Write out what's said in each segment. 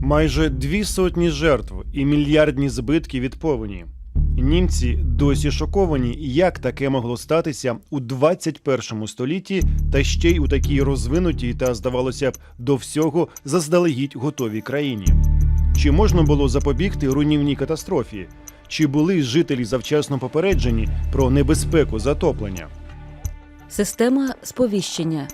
Майже дві сотні жертв і мільярдні збитки від повені. Німці досі шоковані, як таке могло статися у 21 столітті, та ще й у такій розвинутій та, здавалося б, до всього заздалегідь готовій країні. Чи можна було запобігти руйнівній катастрофі? Чи були жителі завчасно попереджені про небезпеку затоплення? Система сповіщення.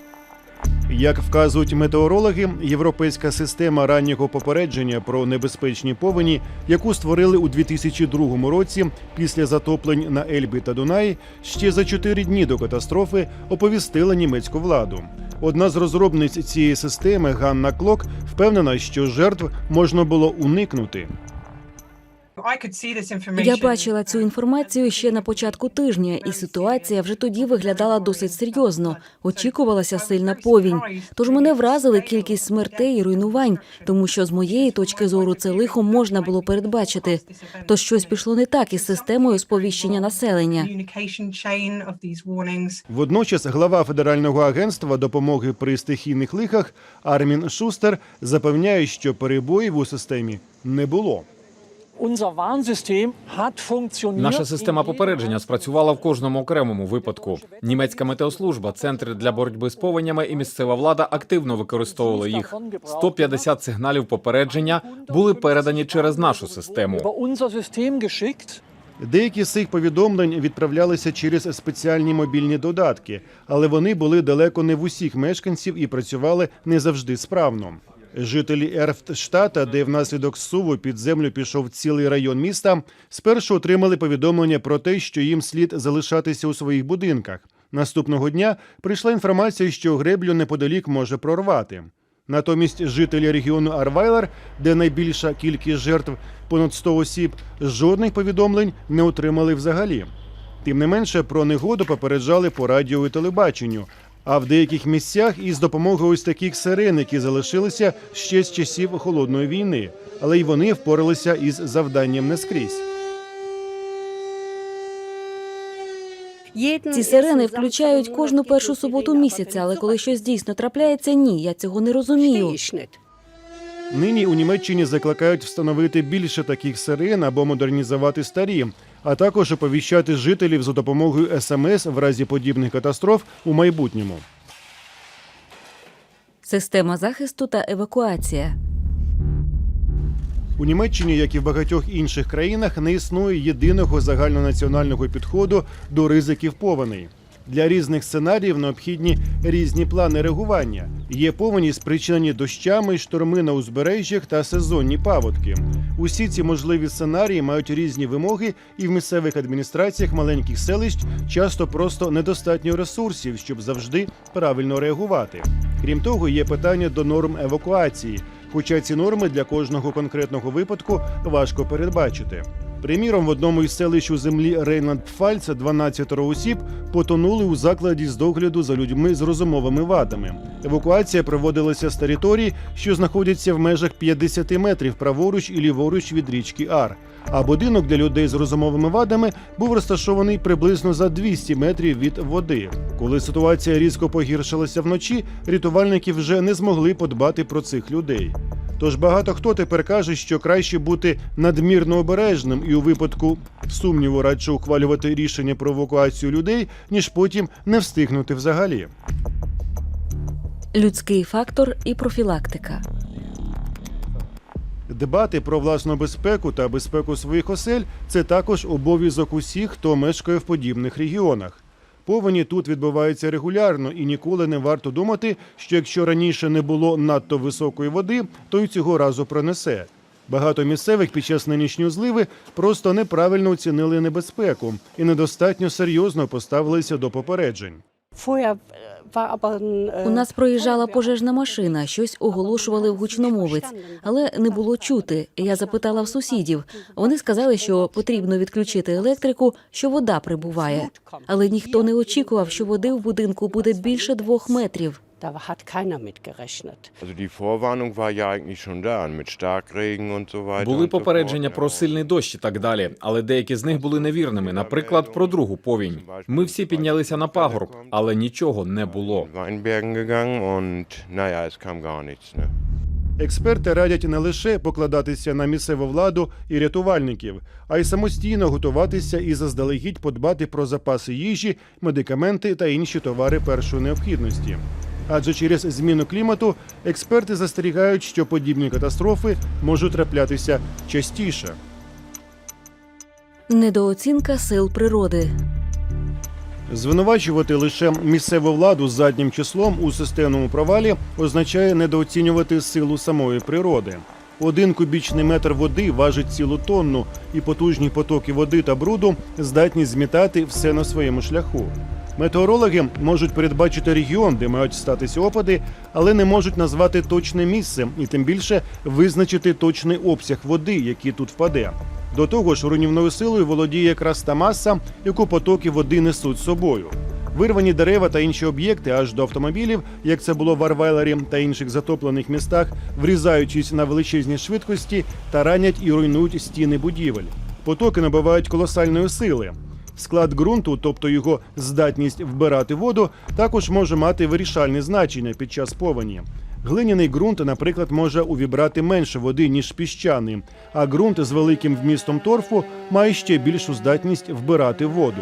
Як вказують метеорологи, європейська система раннього попередження про небезпечні повені, яку створили у 2002 році після затоплень на Ельбі та Дунаї, ще за чотири дні до катастрофи оповістила німецьку владу. Одна з розробниць цієї системи Ганна Клок впевнена, що жертв можна було уникнути. Я бачила цю інформацію ще на початку тижня, і ситуація вже тоді виглядала досить серйозно. Очікувалася сильна повінь. Тож мене вразили кількість смертей і руйнувань, тому що з моєї точки зору це лихо можна було передбачити. То щось пішло не так із системою сповіщення населення. Водночас глава Федерального агентства допомоги при стихійних лихах Армін Шустер запевняє, що перебоїв у системі не було. Наша система попередження спрацювала в кожному окремому випадку. Німецька метеослужба, центри для боротьби з повенями і місцева влада активно використовували їх. 150 сигналів попередження були передані через нашу систему. Деякі з цих повідомлень відправлялися через спеціальні мобільні додатки, але вони були далеко не в усіх мешканців і працювали не завжди справно. Жителі Ерфтштата, де внаслідок суву під землю пішов цілий район міста, спершу отримали повідомлення про те, що їм слід залишатися у своїх будинках. Наступного дня прийшла інформація, що греблю неподалік може прорвати. Натомість жителі регіону Арвайлер, де найбільша кількість жертв понад 100 осіб, жодних повідомлень не отримали взагалі. Тим не менше, про негоду попереджали по радіо і телебаченню, а в деяких місцях із допомогою ось таких сирен, які залишилися ще з часів холодної війни, але й вони впоралися із завданням не скрізь. Ці сирени включають кожну першу суботу місяця, але коли щось дійсно трапляється, ні, я цього не розумію. Нині у Німеччині закликають встановити більше таких сирен або модернізувати старі, а також оповіщати жителів за допомогою СМС в разі подібних катастроф у майбутньому. Система захисту та евакуація. У Німеччині, як і в багатьох інших країнах, не існує єдиного загальнонаціонального підходу до ризиків повеней. Для різних сценаріїв необхідні різні плани реагування. Є повені, спричинені дощами, шторми на узбережжях та сезонні паводки. Усі ці можливі сценарії мають різні вимоги, і в місцевих адміністраціях маленьких селищ часто просто недостатньо ресурсів, щоб завжди правильно реагувати. Крім того, є питання до норм евакуації, хоча ці норми для кожного конкретного випадку важко передбачити. Приміром, в одному із селищ у землі Рейнланд-Пфальц 12 осіб потонули у закладі з догляду за людьми з розумовими вадами. Евакуація проводилася з територій, що знаходяться в межах 50 метрів праворуч і ліворуч від річки Ар. А будинок для людей з розумовими вадами був розташований приблизно за 200 метрів від води. Коли ситуація різко погіршилася вночі, рятувальники вже не змогли подбати про цих людей. Тож багато хто тепер каже, що краще бути надмірно обережним і у випадку сумніву радше ухвалювати рішення про евакуацію людей, ніж потім не встигнути взагалі. Людський фактор і профілактика. Дбати про власну безпеку та безпеку своїх осель це також обов'язок усіх, хто мешкає в подібних регіонах. Повені тут відбуваються регулярно і ніколи не варто думати, що якщо раніше не було надто високої води, то й цього разу пронесе. Багато місцевих під час нинішньої зливи просто неправильно оцінили небезпеку і недостатньо серйозно поставилися до попереджень. У нас проїжджала пожежна машина, щось оголошували в гучномовець, але не було чути. Я запитала в сусідів. Вони сказали, що потрібно відключити електрику, що вода прибуває. Але ніхто не очікував, що води в будинку буде більше двох метрів. Da hat keiner mit gerechnet. Also die Vorwarnung war ja eigentlich schon da mit Starkregen und so weiter. Були попередження про сильний дощ і так далі, але деякі з них були невірними. Наприклад, про другу повінь. Ми всі піднялися на пагорб, але нічого не було. Експерти радять не лише покладатися на місцеву владу і рятувальників, а й самостійно готуватися і заздалегідь подбати про запаси їжі, медикаменти та інші товари першої необхідності. Адже через зміну клімату експерти застерігають, що подібні катастрофи можуть траплятися частіше. Недооцінка сил природи. Звинувачувати лише місцеву владу заднім числом у системному провалі означає недооцінювати силу самої природи. Один кубічний метр води важить цілу тонну, і потужні потоки води та бруду здатні змітати все на своєму шляху. Метеорологи можуть передбачити регіон, де мають статися опади, але не можуть назвати точне місце і тим більше визначити точний обсяг води, який тут впаде. До того ж, руйнівною силою володіє якраз та маса, яку потоки води несуть з собою. Вирвані дерева та інші об'єкти аж до автомобілів, як це було в Арвайлері та інших затоплених містах, врізаючись на величезні швидкості та ранять і руйнують стіни будівель. Потоки набувають колосальної сили. Склад ґрунту, тобто його здатність вбирати воду, також може мати вирішальне значення під час повені. Глиняний ґрунт, наприклад, може увібрати менше води, ніж піщаний, а ґрунт з великим вмістом торфу має ще більшу здатність вбирати воду.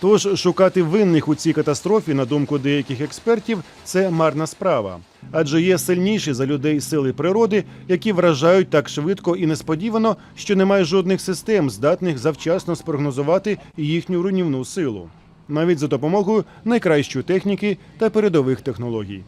Тож шукати винних у цій катастрофі, на думку деяких експертів, це марна справа. Адже є сильніші за людей сили природи, які вражають так швидко і несподівано, що немає жодних систем, здатних завчасно спрогнозувати їхню руйнівну силу, навіть за допомогою найкращої техніки та передових технологій.